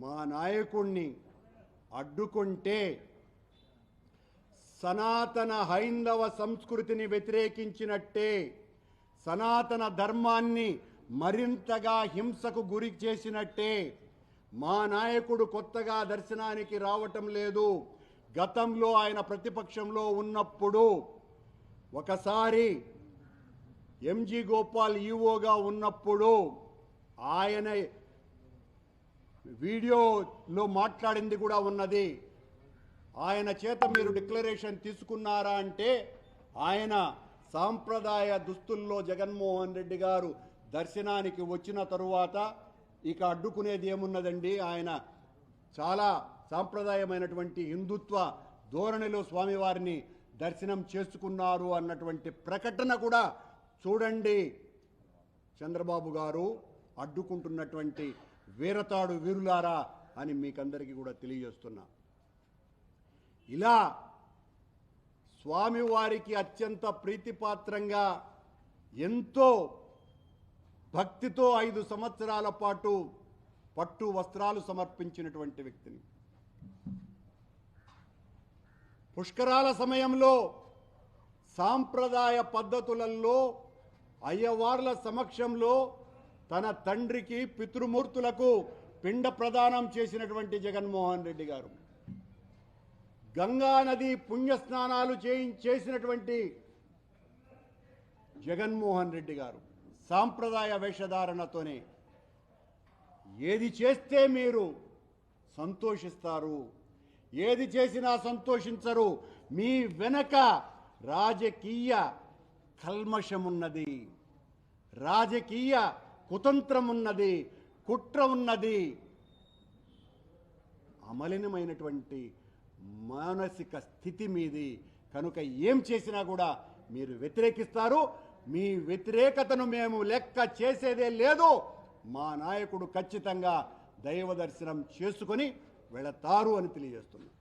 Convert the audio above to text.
మా నాయకుణ్ణి అడ్డుకుంటే సనాతన హైందవ సంస్కృతిని వ్యతిరేకించినట్టే సనాతన ధర్మాన్ని మరింతగా హింసకు గురి చేసినట్టే మా నాయకుడు కొత్తగా దర్శనానికి రావటం లేదు. గతంలో ఆయన ప్రతిపక్షంలో ఉన్నప్పుడు ఒకసారి ఎంజి గోపాల్ ఈఓగా ఉన్నప్పుడు ఆయన వీడియోలో మాట్లాడింది కూడా ఉన్నది. ఆయన చేత మీరు డిక్లరేషన్ తీసుకున్నారా అంటే ఆయన సాంప్రదాయ దుస్తుల్లో జగన్మోహన్ రెడ్డి గారు దర్శనానికి వచ్చిన తరువాత ఇక అడ్డుకునేది ఏమున్నదండి? ఆయన చాలా సాంప్రదాయమైనటువంటి హిందుత్వ ధోరణిలో స్వామివారిని దర్శనం చేసుకున్నారు అన్నటువంటి ప్రకటన కూడా చూడండి. చంద్రబాబు గారు అడ్డుకుంటున్నటువంటి వీరతాడు వీరులారా అని మీకందరికీ కూడా తెలియజేస్తున్నా. ఇలా స్వామివారికి అత్యంత ప్రీతిపాత్రంగా ఎంతో భక్తితో ఐదు సంవత్సరాల పాటు పట్టు వస్త్రాలు సమర్పించినటువంటి వ్యక్తిని. పుష్కరాల సమయంలో సాంప్రదాయ పద్ధతులలో అయ్యవార్ల సమక్షంలో తన తండ్రికి పితృమూర్తులకు పిండ ప్రదానం చేసినటువంటి జగన్మోహన్ రెడ్డి గారు. గంగా నది పుణ్యస్నానాలు చేసినటువంటి జగన్మోహన్ రెడ్డి గారు సాంప్రదాయ వేషధారణతోనే ఏది చేస్తే మీరు సంతోషిస్తారు ఏది చేసినా సంతోషించరు మీ వెనక రాజకీయ కల్మషమున్నది. రాజకీయ కుతంత్రం ఉన్నది కుట్ర ఉన్నది అమలినమైనటువంటి మానసిక స్థితి మీది. కనుక ఏం చేసినా కూడా మీరు వ్యతిరేకిస్తారు. మీ వ్యతిరేకతను మేము లెక్క చేసేదే లేదు. మా నాయకుడు ఖచ్చితంగా దైవ దర్శనం చేసుకొని వెళతారు అని తెలియజేస్తున్నాం.